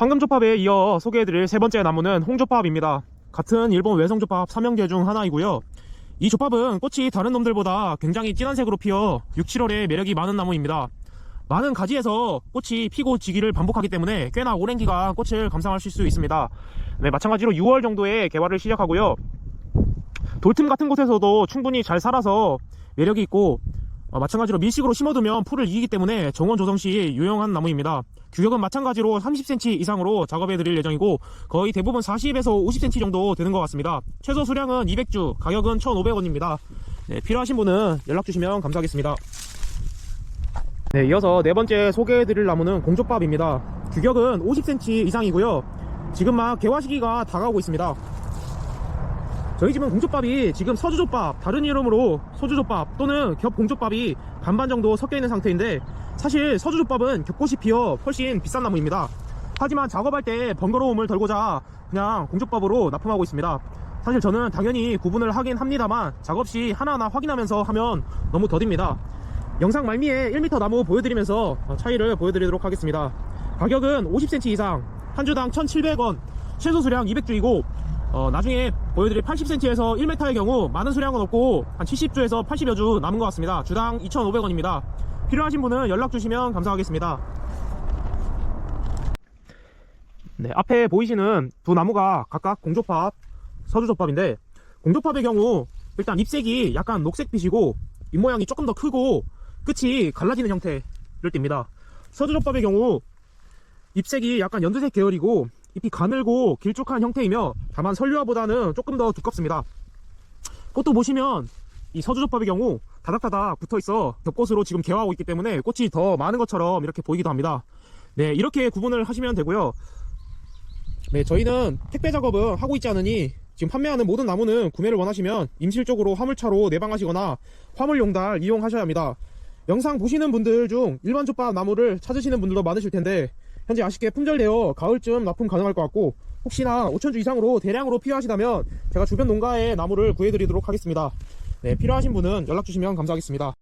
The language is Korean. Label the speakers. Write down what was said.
Speaker 1: 황금조팝에 이어 소개해드릴 세 번째 나무는 홍조팝입니다. 같은 일본 외성조팝 삼형제 중 하나이고요. 이 조팝은 꽃이 다른 놈들보다 굉장히 진한 색으로 피어 6, 7월에 매력이 많은 나무입니다. 많은 가지에서 꽃이 피고 지기를 반복하기 때문에 꽤나 오랜 기간 꽃을 감상하실 수 있습니다. 네, 마찬가지로 6월 정도에 개화를 시작하고요. 돌틈 같은 곳에서도 충분히 잘 살아서 매력이 있고 어, 마찬가지로 밀식으로 심어두면 풀을 이기기 때문에 정원 조성 시 유용한 나무입니다. 규격은 마찬가지로 30cm 이상으로 작업해 드릴 예정이고 거의 대부분 40에서 50cm 정도 되는 것 같습니다. 최소 수량은 200주, 가격은 1,500원입니다. 네, 필요하신 분은 연락 주시면 감사하겠습니다. 네, 이어서 네 번째 소개해 드릴 나무는 공조밥입니다. 규격은 50cm 이상이고요. 지금 막 개화 시기가 다가오고 있습니다. 저희 집은 공조밥이 지금 서주조밥, 다른 이름으로 소주조밥 또는 겹공조밥이 반반 정도 섞여 있는 상태인데 사실 서주조밥은 겹꽃이 피어 훨씬 비싼 나무입니다. 하지만 작업할 때 번거로움을 덜고자 그냥 공조밥으로 납품하고 있습니다. 사실 저는 당연히 구분을 하긴 합니다만 작업 시 하나하나 확인하면서 하면 너무 더딥니다. 영상 말미에 1m 나무 보여드리면서 차이를 보여드리도록 하겠습니다. 가격은 50cm 이상, 한 주당 1,700원, 최소 수량 200주이고 어, 나중에 보여드릴 80cm에서 1m의 경우 많은 수량은 없고 한 70주에서 80여 주 남은 것 같습니다. 주당 2,500원입니다. 필요하신 분은 연락 주시면 감사하겠습니다. 네, 앞에 보이시는 두 나무가 각각 공조팝, 서주조팝인데 공조팝의 경우 일단 잎색이 약간 녹색빛이고 잎모양이 조금 더 크고 끝이 갈라지는 형태를 띱니다. 서주조팝의 경우 잎색이 약간 연두색 계열이고 잎이 가늘고 길쭉한 형태이며 다만 설류화보다는 조금 더 두껍습니다. 꽃도 보시면 이 서주조팝의 경우 다닥다닥 붙어있어 겹꽃으로 지금 개화하고 있기 때문에 꽃이 더 많은 것처럼 이렇게 보이기도 합니다. 네, 이렇게 구분을 하시면 되고요. 네, 저희는 택배 작업은 하고 있지 않으니 지금 판매하는 모든 나무는 구매를 원하시면 임실적으로 화물차로 내방하시거나 화물 용달 이용하셔야 합니다. 영상 보시는 분들 중 일반 족밥 나무를 찾으시는 분들도 많으실 텐데 현재 아쉽게 품절되어 가을쯤 납품 가능할 것 같고 혹시나 5천주 이상으로 대량으로 필요하시다면 제가 주변 농가에 나무를 구해드리도록 하겠습니다. 네, 필요하신 분은 연락 주시면 감사하겠습니다.